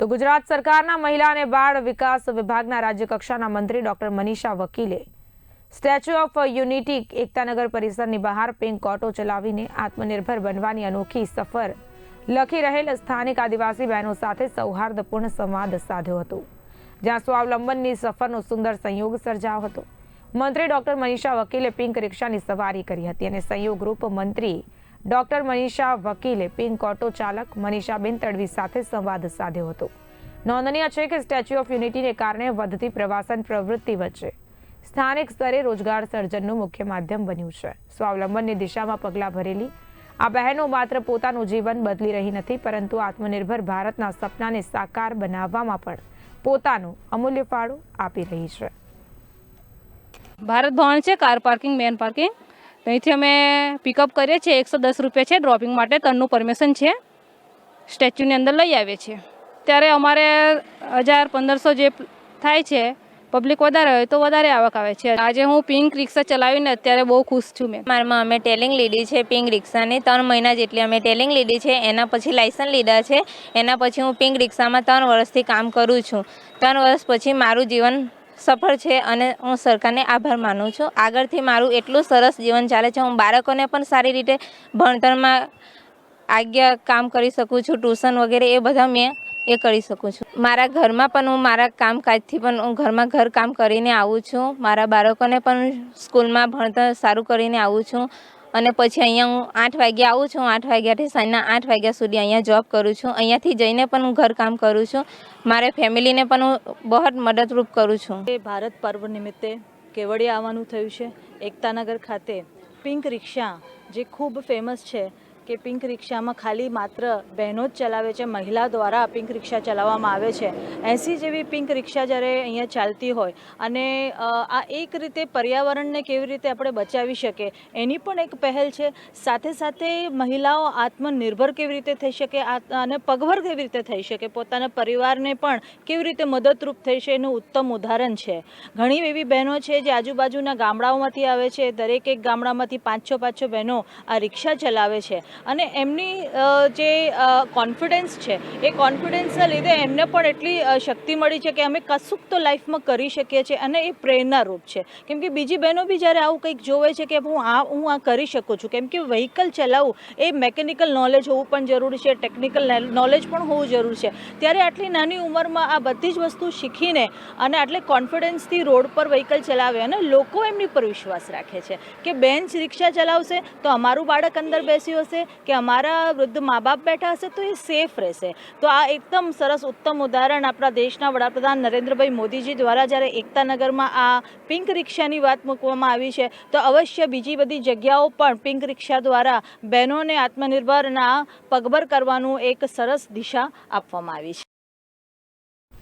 તો ગુજરાત સરકારના મહિલા અને બાળ વિકાસ વિભાગના રાજ્યકક્ષાના મંત્રી ડોક્ટર મનીષા વકીલે સ્ટેચ્યુ ઓફ યુનિટી એકતાનગર પરિસરની બહાર પિંક ઓટો ચલાવીને આત્મનિર્ભર બનવાની અનોખી સફર લખી રહેલ સ્થાનિક આદિવાસી બહેનો સાથે સૌહાર્દપૂર્ણ સંવાદ સાધ્યો હતો, જ્યાં સ્વાવલંબનની સફરનો સુંદર સંયોગ સર્જાયો હતો. મંત્રી ડોક્ટર મનીષા વકીલે પિંક રિક્ષાની સવારી કરી હતી અને સંયોગ રૂપ મંત્રી ડોક્ટર મનીષા વકીલે પિંક ઓટો ચાલક મનીષાબેન તડવી સાથે સંવાદ સાધ્યો હતો. નોંધનીય છે કે સ્ટેચ્યુ ઓફ યુનિટીને કારણે વધતી પ્રવાસન પ્રવૃત્તિ વચ્ચે સ્થાનિક સ્તરે રોજગાર સર્જનનું મુખ્ય માધ્યમ બન્યું છે. સ્વાવલંબનની દિશામાં પગલાં ભરેલી આ બહેનો માત્ર પોતાનું જીવન બદલી રહી નથી, પરંતુ આત્મનિર્ભર ભારતના સપનાને સાકાર બનાવવામાં પણ પોતાનું અમૂલ્ય ફાળો આપી રહી છે. ભારત ભવન છે, કાર પાર્કિંગ, મેન પાર્કિંગ. ત્યાંથી અમે પિકઅપ કરીએ છીએ. એકસો દસ રૂપિયા છે ડ્રોપિંગ માટે. તનનું પરમિશન છે. સ્ટેચ્યુની અંદર લઈ આવીએ છીએ. ત્યારે અમારે હજાર પંદરસો જે થાય છે પબ્લિક વધારે હોય તો વધારે આવક આવે છે. આજે હું પિંક રિક્ષા ચલાવીને અત્યારે બહુ ખુશ છું મેં. મારમાં અમે ટેલિંગ લીધી છે પિંક રિક્ષાની ત્રણ મહિના જેટલી અમે ટેલિંગ લીધી છે, એના પછી લાયસન્સ લીધા છે. એના પછી હું પિંક રિક્ષામાં ત્રણ વર્ષથી કામ કરું છું. ત્રણ વર્ષ પછી મારું જીવન સફળ છે અને હું સરકારને આભાર માનું છું. આગળથી મારું એટલું સરસ જીવન ચાલે છે. હું બાળકોને પણ સારી રીતે ભણતરમાં આજ્ઞા કામ કરી શકું છું. ટ્યુશન વગેરે એ બધા મેં એ કરી શકું છું. મારા ઘરમાં પણ હું મારા કામકાજથી પણ હું ઘરમાં ઘર કામ કરીને આવું છું. મારા બાળકોને પણ સ્કૂલમાં ભણતર સારું કરીને આવું છું. અને પછી અહીંયા હું આઠ વાગ્યા આવું છું, આઠ વાગ્યાથી સાંજના આઠ વાગ્યા સુધી અહીંયા જોબ કરું છું. અહીંયાથી જઈને પણ હું ઘર કામ કરું છું. મારે ફેમિલીને પણ હું બહુ મદદરૂપ કરું છું. એ ભારત પર્વ નિમિત્તે કેવડિયા આવવાનું થયું છે. એકતાનગર ખાતે પિંક રિક્ષા જે ખૂબ ફેમસ છે કે પિંક રિક્ષામાં ખાલી માત્ર બહેનો જ ચલાવે છે. મહિલા દ્વારા પિંક રિક્ષા ચલાવવામાં આવે છે. એંસી જેવી પિંક રિક્ષા જ્યારે અહીંયા ચાલતી હોય અને આ એક રીતે પર્યાવરણને કેવી રીતે આપણે બચાવી શકીએ એની પણ એક પહેલ છે. સાથે સાથે મહિલાઓ આત્મનિર્ભર કેવી રીતે થઈ શકે અને પગભર કેવી રીતે થઈ શકે, પોતાના પરિવારને પણ કેવી રીતે મદદરૂપ થઈ છે એનું ઉત્તમ ઉદાહરણ છે. ઘણી એવી બહેનો છે જે આજુબાજુના ગામડાઓમાંથી આવે છે. દરેક એક ગામડામાંથી પાંચ છ પાંચ છ બહેનો આ રિક્ષા ચલાવે છે. અને એમની જે કોન્ફિડન્સ છે, એ કોન્ફિડન્સના લીધે એમને પણ એટલી શક્તિ મળી છે કે અમે કશુંક તો લાઈફમાં કરી શકીએ છીએ અને એ પ્રેરણારૂપ છે. કેમ કે બીજી બહેનો બી જ્યારે આવું કંઈક જોવે છે કે હું આ હું આ કરી શકું છું, કેમ કે વ્હીકલ ચલાવવું એ મેકેનિકલ નોલેજ હોવું પણ જરૂરી છે ટેકનિકલ નોલેજ પણ હોવું જરૂરી છે. ત્યારે આટલી નાની ઉંમરમાં આ બધી જ વસ્તુ શીખીને અને આટલે કોન્ફિડન્સથી રોડ પર વ્હીકલ ચલાવે અને લોકો એમની પર વિશ્વાસ રાખે છે કે બેન રિક્ષા ચલાવશે તો અમારું બાળક અંદર બેસ્યું હશે કે અમારા વૃદ્ધ મા બાપ બેઠા હશે તો એ સેફ રહેશે. તો આ એકદમ સરસ ઉત્તમ ઉદાહરણ આપણા દેશના વડાપ્રધાન નરેન્દ્રભાઈ મોદીજી દ્વારા જ્યારે એકતાનગરમાં આ પિંક રિક્ષાની વાત મૂકવામાં આવી છે, તો અવશ્ય બીજી બધી જગ્યાઓ પણ પિંક રિક્ષા દ્વારા બહેનોને આત્મનિર્ભરના પગભર કરવાનું એક સરસ દિશા આપવામાં આવી છે.